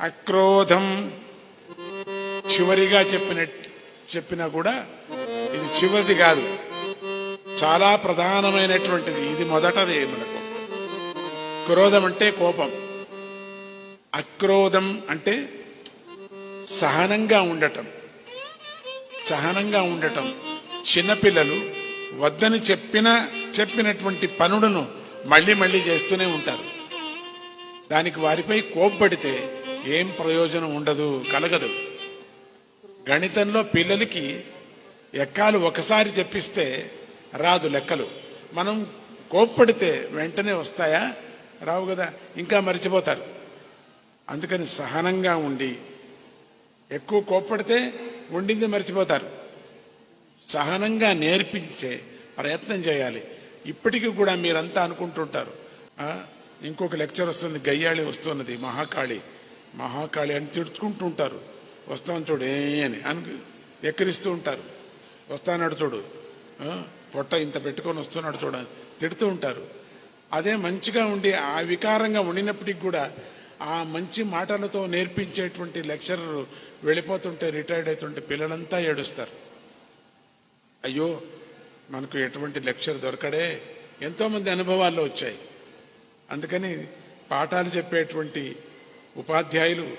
అక్రోధం. చివరిగా చెప్పిన చెప్పినా కూడా ఇది చివరిది కాదు. చాలా ప్రధానమైనటువంటిది. ఇది మొదటది మనకు. క్రోధం అంటే కోపం. అక్రోధం అంటే సహనంగా ఉండటం. సహనంగా ఉండటం. చిన్నపిల్లలు వద్దని చెప్పిన చెప్పినటువంటి పనులను మళ్ళీ మళ్ళీ చేస్తూనే ఉంటారు. దానికి వారిపై కోప్పడితే ఏం ప్రయోజనం ఉండదు కలగదు. గణితంలో పిల్లలకి ఎక్కాలు ఒకసారి చెప్పిస్తే రాదు లెక్కలు. మనం కోప్పడితే వెంటనే వస్తాయా? రావు కదా ఇంకా మర్చిపోతారు. అందుకని సహనంగా ఉండి ఎక్కువ కోప్పడితే ఉండింది మర్చిపోతారు. సహనంగా నేర్పించే ప్రయత్నం చేయాలి. ఇప్పటికీ కూడా మీరంతా అనుకుంటుంటారు. ఇంకొక లెక్చర్ వస్తుంది గయ్యాళి వస్తున్నది మహాకాళి. మహాకాళి అని తిడుచుకుంటూ ఉంటారు. వస్తాను చూడు ఏ అని అని ఎక్కిరిస్తూ ఉంటారు. వస్తానాడు చూడు పొట్ట ఇంత పెట్టుకొని వస్తున్నాడు చూడ తిడుతూ ఉంటారు. అదే మంచిగా ఉండి ఆ వికారంగా ఉండినప్పటికి కూడా ఆ మంచి మాటలతో నేర్పించేటువంటి లెక్చరర్ వెళ్ళిపోతుంటే రిటైర్డ్ అవుతుంటే పిల్లలంతా ఏడుస్తారు. అయ్యో మనకు ఎటువంటి లెక్చర్ దొరకడే. ఎంతోమంది అనుభవాల్లో వచ్చాయి. అందుకని పాఠాలు చెప్పేటువంటి ఉపాధ్యాయులు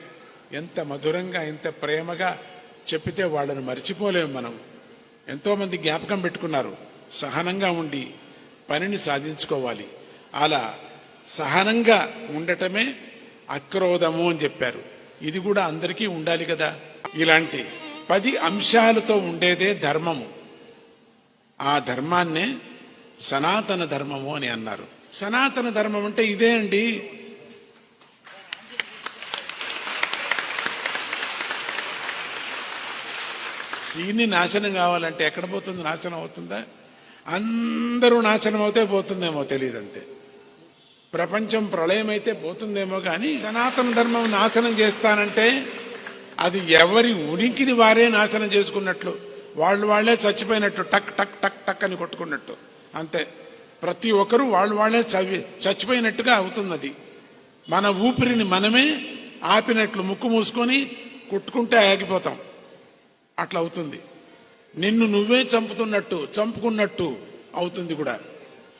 ఎంత మధురంగా ఎంత ప్రేమగా చెప్పితే వాళ్ళని మర్చిపోలేము మనం. ఎంతోమంది జ్ఞాపకం పెట్టుకున్నారు సహనంగా ఉండి పనిని సాధించుకోవాలి. అలా సహనంగా ఉండటమే అక్రోధము అని చెప్పారు. ఇది కూడా అందరికీ ఉండాలి కదా. ఇలాంటి పది అంశాలతో ఉండేదే ధర్మము. ఆ ధర్మాన్నే సనాతన ధర్మము అని అన్నారు. సనాతన ధర్మం అంటే ఇదే అండి. దీన్ని నాశనం కావాలంటే ఎక్కడ పోతుంది? నాశనం అవుతుందా? అందరూ నాశనం అవుతే పోతుందేమో తెలియదు అంతే. ప్రపంచం ప్రళయం అయితే పోతుందేమో కానీ సనాతన ధర్మం నాశనం చేస్తానంటే అది ఎవరి ఉనికిని వారే నాశనం చేసుకున్నట్లు. వాళ్ళు వాళ్ళే చచ్చిపోయినట్టు టక్ టక్ టక్ టక్ అని కొట్టుకున్నట్టు. అంతే. ప్రతి ఒక్కరూ వాళ్ళు వాళ్ళే చవి చచ్చిపోయినట్టుగా అవుతున్నది. మన ఊపిరిని మనమే ఆపినట్లు ముక్కు మూసుకొని కుట్టుకుంటే ఆగిపోతాం. అట్లా అవుతుంది. నిన్ను నువ్వే చంపుతున్నట్టు చంపుకున్నట్టు అవుతుంది కూడా.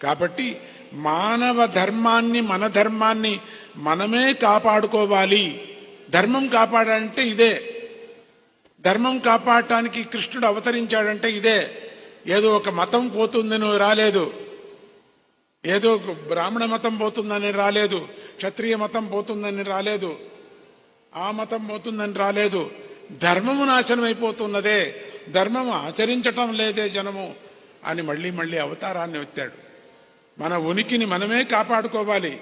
కాబట్టి మానవ ధర్మాన్ని మన ధర్మాన్ని మనమే కాపాడుకోవాలి. ధర్మం కాపాడాలంటే ఇదే. ధర్మం కాపాడటానికి కృష్ణుడు అవతరించాడంటే ఇదే. ఏదో ఒక మతం పోతుందని రాలేదు. ఏదో ఒక బ్రాహ్మణ మతం పోతుందని రాలేదు. క్షత్రియ మతం పోతుందని రాలేదు. ఆ మతం పోతుందని రాలేదు. ధర్మము నాశనం అయిపోతున్నదే ధర్మము ఆచరించటం లేదే జనము అని మళ్ళీ మళ్ళీ అవతారాన్ని వచ్చాడు మన ఉనికిని మనమే కాపాడుకోవాలి.